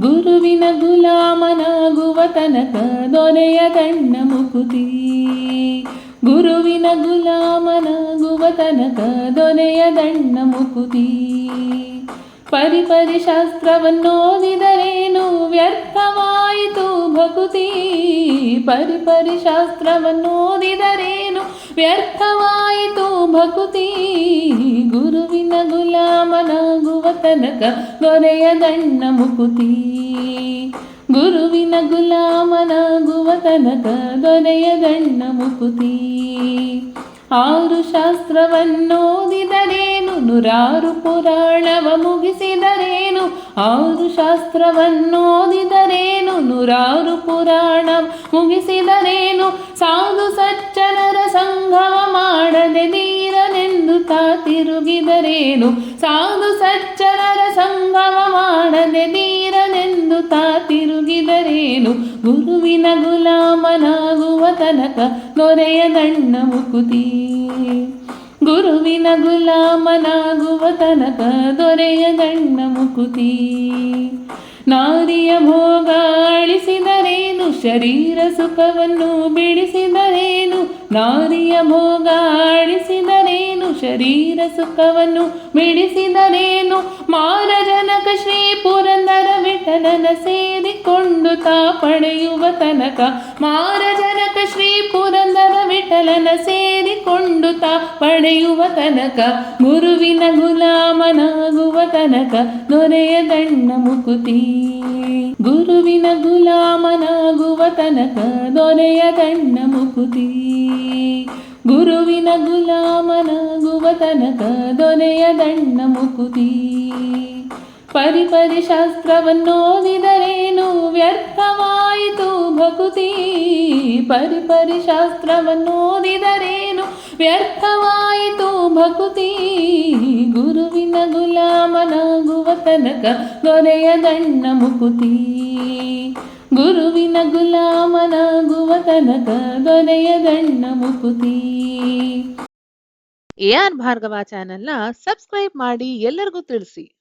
ಗುರುವಿನ ಗುಲಾಮನಾಗುವ ತನಕ ದೊರೆಯದಣ್ಣ ಮುಕುತಿ. ಗುರುವಿನ ಗುಲಾಮನಾಗುವ ತನಕ ದೊರೆಯದಣ್ಣ ಮುಕುತಿ. ಪರಿಪರಿ ಶಾಸ್ತ್ರವನ್ನೋದಿದರೇನು ವ್ಯರ್ಥವಾಯಿತು ಭಕುತಿ. ಪರಿಪರಿ ಶಾಸ್ತ್ರವನ್ನೋದಿದರೇನು ವ್ಯರ್ಥವಾಯಿತು ಭಕುತಿ. ಗುರುವಿನ ಗುಲಾಮನಾಗುವ ತನಕ ದೊರೆಯದಣ್ಣ ಮುಕುತಿ. ಗುರುವಿನ ಗುಲಾಮನಾಗುವ ತನಕ ದೊರೆಯದಣ್ಣ ಮುಕುತಿ. ಆರು ಶಾಸ್ತ್ರವನ್ನೋದಿದರೇನು, ನೂರಾರು ಪುರಾಣವ ಮುಗಿಸಿದರೇನು, ಆರು ಶಾಸ್ತ್ರವನ್ನೋದಿದರೇನು, ನೂರಾರು ಪುರಾಣ ಮುಗಿಸಿದರೇನು, ಸಾಧು ಸಜ್ಜನರ ತಿರುಗಿದರೇನು ಸಾಧು ಸಜ್ಜನರ ಸಂಗಮ ಮಾಡದೆ ನೀರನೆಂದು ತಾ ತಿರುಗಿದರೇನು ಗುರುವಿನ ಗುಲಾಮನಾಗುವ ತನಕ ದೊರೆಯದಣ್ಣ ಮುಕುತಿ. ಗುರುವಿನ ಗುಲಾಮನಾಗುವ ತನಕ ದೊರೆಯ ದಣ್ಣ ಮುಕುತಿ. ನಾರಿಯ ಭೋಗ ಅಳಿಸಿದರೇನು? ಶರೀರ ಸುಖವನ್ನು ಬಿಡಿಸಿದರೇನು ನಾರಿಯ ಭೋಗ ಅಳಿಸಿದರೇನು ಶರೀರ ಸುಖವನ್ನು ಬಿಡಿಸಿದರೇನು ಮಾರಜನಕ ಶ್ರೀ ಪುರಂದರ ವಿಠಲನ ಸೇರಿಕೊಂಡು ತಾ ಪಡೆಯುವ ತನಕ ಮಾರಜನಕ ವಿಠಲನ ಸೇರಿಕೊಂಡು ತ ಪಡೆಯುವ ತನಕ, ಗುರುವಿನ ಗುಲಾಮನಾಗುವ ತನಕ ದೊರೆಯದಣ್ಣ ಮುಕುತಿ. ಗುರುವಿನ ಗುಲಾಮನಾಗುವ ತನಕ ದೊರೆಯದಣ್ಣ ಮುಕುತಿ. ಗುರುವಿನ ಗುಲಾಮನಾಗುವ ತನಕ ದೊರೆಯದಣ್ಣ ಮುಕುತಿ. ಪರಿಪರಿ ಶಾಸ್ತ್ರವನ್ನೋದಿದರೇನು ವ್ಯರ್ಥವಾಯಿತು ಭಕುತಿ. ಪರಿಪರಿ ಶಾಸ್ತ್ರವನ್ನೋದಿದರೇನು ವ್ಯರ್ಥವಾಯಿತು ಭಕುತಿ, ಗುರುವಿನ ಗುಲಾಮನಾಗುವ ತನಕ ದೊರೆಯದಣ್ಣ ಮುಕುತಿ. ಗುರುವಿನ ಗುಲಾಮನಾಗುವ ತನಕ ದೊರೆಯದಣ್ಣ ಮುಕುತಿ. ಎ ಆರ್ ಭಾರ್ಗವ ಚಾನೆಲ್ನ ಸಬ್ಸ್ಕ್ರೈಬ್ ಮಾಡಿ ಎಲ್ಲರಿಗೂ ತಿಳಿಸಿ.